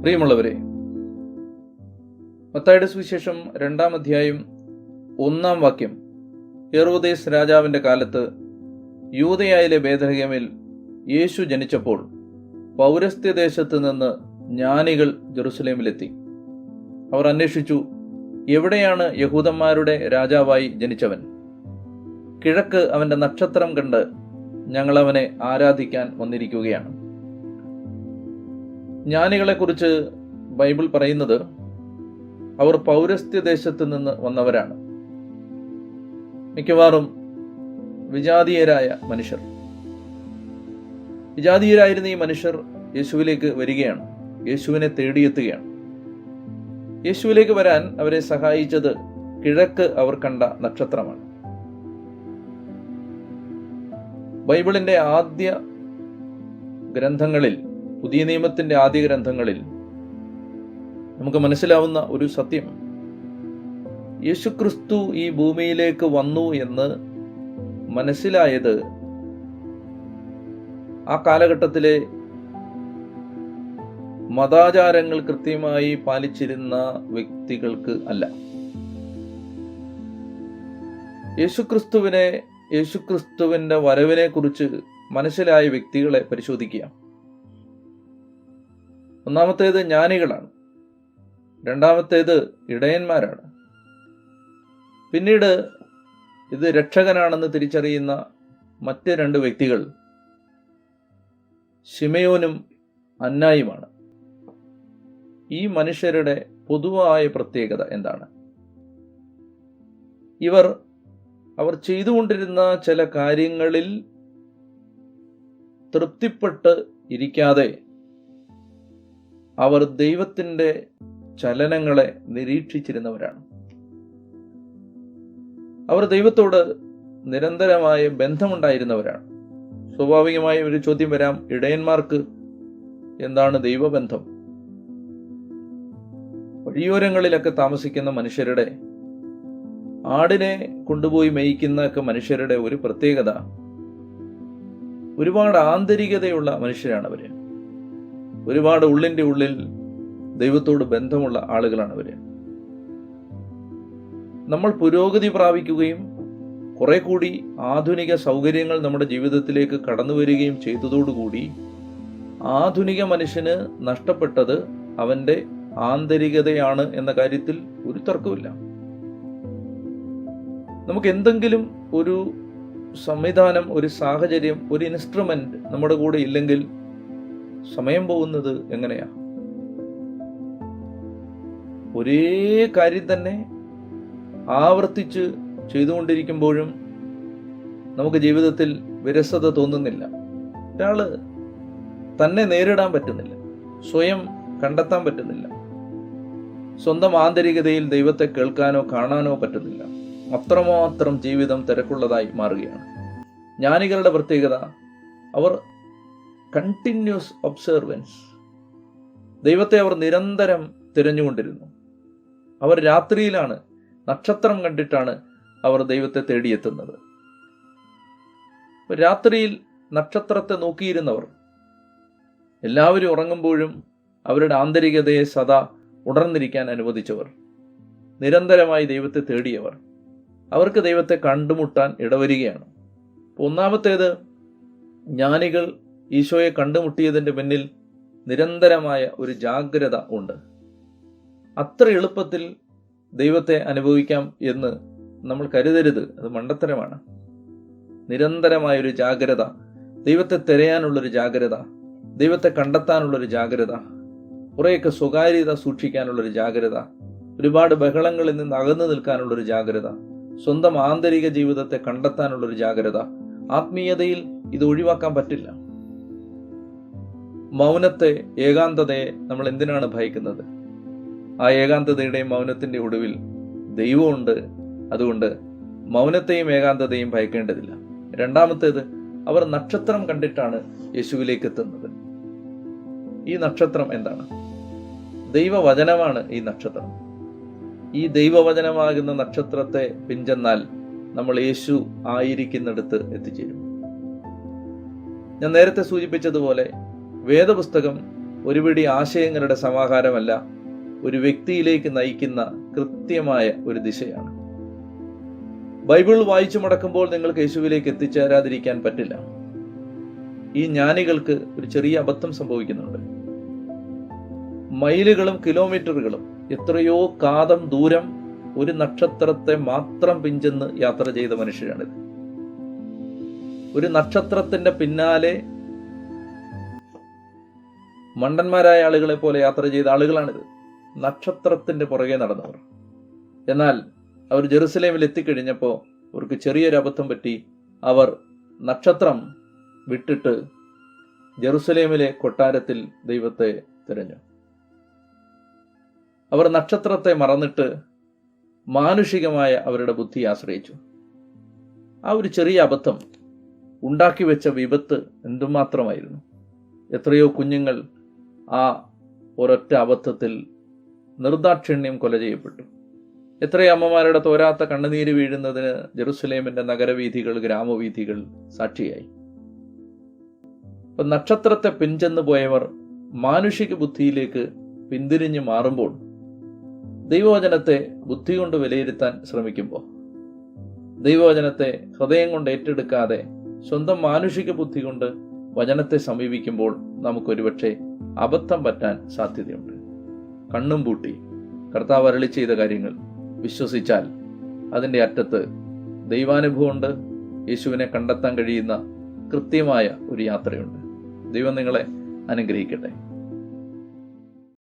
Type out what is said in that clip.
പ്രിയമുള്ളവരെ മത്തായുടെ സുവിശേഷം രണ്ടാം അധ്യായം ഒന്നാം വാക്യം. ഹെറോദേശ് രാജാവിന്റെ കാലത്ത് യൂതയായിലെ ഭേദഗമിൽ യേശു ജനിച്ചപ്പോൾ പൗരസ്ത്യദേശത്ത് നിന്ന് ജ്ഞാനികൾ ജെറുസലേമിലെത്തി. അവർ അന്വേഷിച്ചു എവിടെയാണ് യഹൂദന്മാരുടെ രാജാവായി ജനിച്ചവൻ? കിഴക്ക് അവന്റെ നക്ഷത്രം കണ്ട് ഞങ്ങളവനെ ആരാധിക്കാൻ വന്നിരിക്കുകയാണ്. ജ്ഞാനികളെക്കുറിച്ച് ബൈബിൾ പറയുന്നത് അവർ പൗരസ്ത്യദേശത്ത് നിന്ന് വന്നവരാണ്. മിക്കവാറും വിജാതീയരായ മനുഷ്യർ. വിജാതീയരായിരുന്ന ഈ മനുഷ്യർ യേശുവിലേക്ക് വരികയാണ്. യേശുവിനെ തേടിയെത്തുകയാണ്. യേശുവിലേക്ക് വരാൻ അവരെ സഹായിച്ചത് കിഴക്ക് അവർ കണ്ട നക്ഷത്രമാണ്. ബൈബിളിന്റെ ആദ്യ ഗ്രന്ഥങ്ങളിൽ പുതിയ നിയമത്തിന്റെ ആദ്യ ഗ്രന്ഥങ്ങളിൽ നമുക്ക് മനസ്സിലാവുന്ന ഒരു സത്യം. യേശുക്രിസ്തു ഈ ഭൂമിയിലേക്ക് വന്നു എന്ന് മനസ്സിലായത് ആ കാലഘട്ടത്തിലെ മതാചാരങ്ങൾ കൃത്യമായി പാലിച്ചിരുന്ന വ്യക്തികൾക്ക് അല്ല. യേശുക്രിസ്തുവിനെ യേശുക്രിസ്തുവിന്റെ വരവിനെ കുറിച്ച് മനസ്സിലായ വ്യക്തികളെ പരിശോധിക്കുക. ഒന്നാമത്തേത് ജ്ഞാനികളാണ്. രണ്ടാമത്തേത് ഇടയന്മാരാണ്. പിന്നീട് ഇത് രക്ഷകനാണെന്ന് തിരിച്ചറിയുന്ന മറ്റ് രണ്ട് വ്യക്തികൾ ഷിമയോനും അന്നായുമാണ്. ഈ മനുഷ്യരുടെ പൊതുവായ പ്രത്യേകത എന്താണ്? ഇവർ അവർ ചെയ്തുകൊണ്ടിരുന്ന ചില കാര്യങ്ങളിൽ തൃപ്തിപ്പെട്ട് ഇരിക്കാതെ അവർ ദൈവത്തിന്റെ ചലനങ്ങളെ നിരീക്ഷിച്ചിരുന്നവരാണ്. അവർ ദൈവത്തോട് നിരന്തരമായ ബന്ധമുണ്ടായിരുന്നവരാണ്. സ്വാഭാവികമായും ഒരു ചോദ്യം വരാം ഇടയന്മാർക്ക് എന്താണ് ദൈവബന്ധം? വഴിയോരങ്ങളിലൊക്കെ താമസിക്കുന്ന മനുഷ്യരുടെ ആടിനെ കൊണ്ടുപോയി മേയ്ക്കുന്ന ഒക്കെ മനുഷ്യരുടെ ഒരു പ്രത്യേകത ഒരുപാട് ആന്തരികതയുള്ള മനുഷ്യരാണ് അവർ ഒരുപാട് ഉള്ളിന്റെ ഉള്ളിൽ ദൈവത്തോട് ബന്ധമുള്ള ആളുകളാണ് ഇവർ നമ്മൾ പുരോഗതി പ്രാപിക്കുകയും കുറെ കൂടി ആധുനിക സൗകര്യങ്ങൾ നമ്മുടെ ജീവിതത്തിലേക്ക് കടന്നു വരികയും ചെയ്തതോടുകൂടി ആധുനിക മനുഷ്യന് നഷ്ടപ്പെട്ടത് അവന്റെ ആന്തരികതയാണ് എന്ന കാര്യത്തിൽ ഒരു തർക്കമില്ല നമുക്ക് എന്തെങ്കിലും ഒരു സംവിധാനം ഒരു സാഹചര്യം ഒരു ഇൻസ്ട്രുമെന്റ് നമ്മുടെ കൂടെ ഇല്ലെങ്കിൽ സമയം പോകുന്നത് എങ്ങനെയാ? ഒരേ കാര്യം തന്നെ ആവർത്തിച്ച് ചെയ്തുകൊണ്ടിരിക്കുമ്പോഴും നമുക്ക് ജീവിതത്തിൽ വിരസത തോന്നുന്നില്ല. ഒരാൾ തന്നെ നേരിടാൻ പറ്റുന്നില്ല. സ്വയം കണ്ടെത്താൻ പറ്റുന്നില്ല. സ്വന്തം ആന്തരികതയിൽ ദൈവത്തെ കേൾക്കാനോ കാണാനോ പറ്റുന്നില്ല. അത്രമാത്രം ജീവിതം തിരക്കുള്ളതായി മാറുകയാണ്. ജ്ഞാനികളുടെ പ്രത്യേകത അവർ കണ്ടിന്യൂസ് ഒബ്സർവൻസ് ദൈവത്തെ അവർ നിരന്തരം തിരഞ്ഞുകൊണ്ടിരുന്നു. അവർ രാത്രിയിലാണ് നക്ഷത്രം കണ്ടിട്ടാണ് അവർ ദൈവത്തെ തേടിയെത്തുന്നത്. രാത്രിയിൽ നക്ഷത്രത്തെ നോക്കിയിരുന്നവർ എല്ലാവരും ഉറങ്ങുമ്പോഴും അവരുടെ ആന്തരികതയെ സദാ ഉണർന്നിരിക്കാൻ അനുവദിച്ചവർ നിരന്തരമായി ദൈവത്തെ തേടിയവർ. അവർക്ക് ദൈവത്തെ കണ്ടുമുട്ടാൻ ഇടവരികയാണ്. ഒന്നാമത്തേത് ജ്ഞാനികൾ ഈശോയെ കണ്ടുമുട്ടിയതിന്റെ പിന്നിൽ നിരന്തരമായ ഒരു ജാഗ്രത ഉണ്ട്. അത്ര എളുപ്പത്തിൽ ദൈവത്തെ അനുഭവിക്കാം എന്ന് നമ്മൾ കരുതരുത്. അത് മണ്ടത്തരമാണ്. നിരന്തരമായൊരു ജാഗ്രത ദൈവത്തെ തിരയാനുള്ളൊരു ജാഗ്രത ദൈവത്തെ കണ്ടെത്താനുള്ളൊരു ജാഗ്രത കുറേയൊക്കെ സ്വകാര്യത സൂക്ഷിക്കാനുള്ളൊരു ജാഗ്രത ഒരുപാട് ബഹളങ്ങളിൽ നിന്ന് അകന്നു നിൽക്കാനുള്ളൊരു ജാഗ്രത സ്വന്തം ആന്തരിക ജീവിതത്തെ കണ്ടെത്താനുള്ളൊരു ജാഗ്രത ആത്മീയതയിൽ ഇത് ഒഴിവാക്കാൻ പറ്റില്ല. മൗനത്തെ ഏകാന്തതയെ നമ്മൾ എന്തിനാണ് ഭയക്കുന്നത്? ആ ഏകാന്തതയുടെയും മൗനത്തിന്റെ ഒടുവിൽ ദൈവമുണ്ട്. അതുകൊണ്ട് മൗനത്തെയും ഏകാന്തതയും ഭയക്കേണ്ടതില്ല. രണ്ടാമത്തേത് അവർ നക്ഷത്രം കണ്ടിട്ടാണ് യേശുവിലേക്ക് എത്തുന്നത്. ഈ നക്ഷത്രം എന്താണ്? ദൈവവചനമാണ് ഈ നക്ഷത്രം. ഈ ദൈവവചനമാകുന്ന നക്ഷത്രത്തെ പിഞ്ചെന്നാൽ നമ്മൾ യേശു ആയിരിക്കുന്നിടത്ത് എത്തിച്ചേരും. ഞാൻ നേരത്തെ സൂചിപ്പിച്ചതുപോലെ വേദപുസ്തകം ഒരുപിടി ആശയങ്ങളുടെ സമാഹാരമല്ല ഒരു വ്യക്തിയിലേക്ക് നയിക്കുന്ന കൃത്യമായ ഒരു ദിശയാണ്. ബൈബിൾ വായിച്ചു മടക്കുമ്പോൾ നിങ്ങൾക്ക് യേശുവിലേക്ക് എത്തിച്ചേരാതിരിക്കാൻ പറ്റില്ല. ഈ ജ്ഞാനികൾക്ക് ഒരു ചെറിയ അബദ്ധം സംഭവിക്കുന്നുണ്ട്. മൈലുകളും കിലോമീറ്ററുകളും എത്രയോ കാതം ദൂരം ഒരു നക്ഷത്രത്തെ മാത്രം പിഞ്ചെന്ന് യാത്ര ചെയ്ത മനുഷ്യരാണിത്. ഒരു നക്ഷത്രത്തിന്റെ പിന്നാലെ മണ്ടന്മാരായ ആളുകളെ പോലെ യാത്ര ചെയ്ത ആളുകളാണിത്. നക്ഷത്രത്തിന്റെ പുറകെ നടന്നവർ. എന്നാൽ അവർ ജെറുസലേമിൽ എത്തിക്കഴിഞ്ഞപ്പോൾ അവർക്ക് ചെറിയൊരു അബദ്ധം പറ്റി. അവർ നക്ഷത്രം വിട്ടിട്ട് ജെറുസലേമിലെ കൊട്ടാരത്തിൽ ദൈവത്തെ തിരഞ്ഞു. അവർ നക്ഷത്രത്തെ മറന്നിട്ട് മാനുഷികമായ അവരുടെ ബുദ്ധി ആശ്രയിച്ചു. ആ ഒരു ചെറിയ അബദ്ധം ഉണ്ടാക്കി വെച്ച വിപത്ത് എന്തുമാത്രമായിരുന്നു? എത്രയോ കുഞ്ഞുങ്ങൾ ആ ഒരൊറ്റ അബദ്ധത്തിൽ നിർദാക്ഷിണ്യം കൊല ചെയ്യപ്പെട്ടു. എത്ര അമ്മമാരുടെ തോരാത്ത കണ്ണുനീര് വീഴുന്നതിന് ജെറുസലേമിന്റെ നഗരവീഥികൾ ഗ്രാമവീഥികൾ സാക്ഷിയായി. ഇപ്പം നക്ഷത്രത്തെ പിഞ്ചെന്ന് പോയവർ മാനുഷിക ബുദ്ധിയിലേക്ക് പിന്തിരിഞ്ഞു മാറുമ്പോൾ ദൈവവചനത്തെ ബുദ്ധി കൊണ്ട് വിലയിരുത്താൻ ശ്രമിക്കുമ്പോൾ ദൈവവചനത്തെ ഹൃദയം കൊണ്ട് ഏറ്റെടുക്കാതെ സ്വന്തം മാനുഷിക ബുദ്ധി കൊണ്ട് വചനത്തെ സമീപിക്കുമ്പോൾ നമുക്കൊരുപക്ഷെ അബദ്ധം പറ്റാൻ സാധ്യതയുണ്ട്. കണ്ണും പൂട്ടി കർത്താവ് അരളി ചെയ്ത കാര്യങ്ങൾ വിശ്വസിച്ചാൽ അതിന്റെ അറ്റത്ത് ദൈവാനുഭവമുണ്ട് യേശുവിനെ കണ്ടെത്താൻ കഴിയുന്ന കൃത്യമായ ഒരു യാത്രയുണ്ട്. ദൈവം നിങ്ങളെ അനുഗ്രഹിക്കട്ടെ.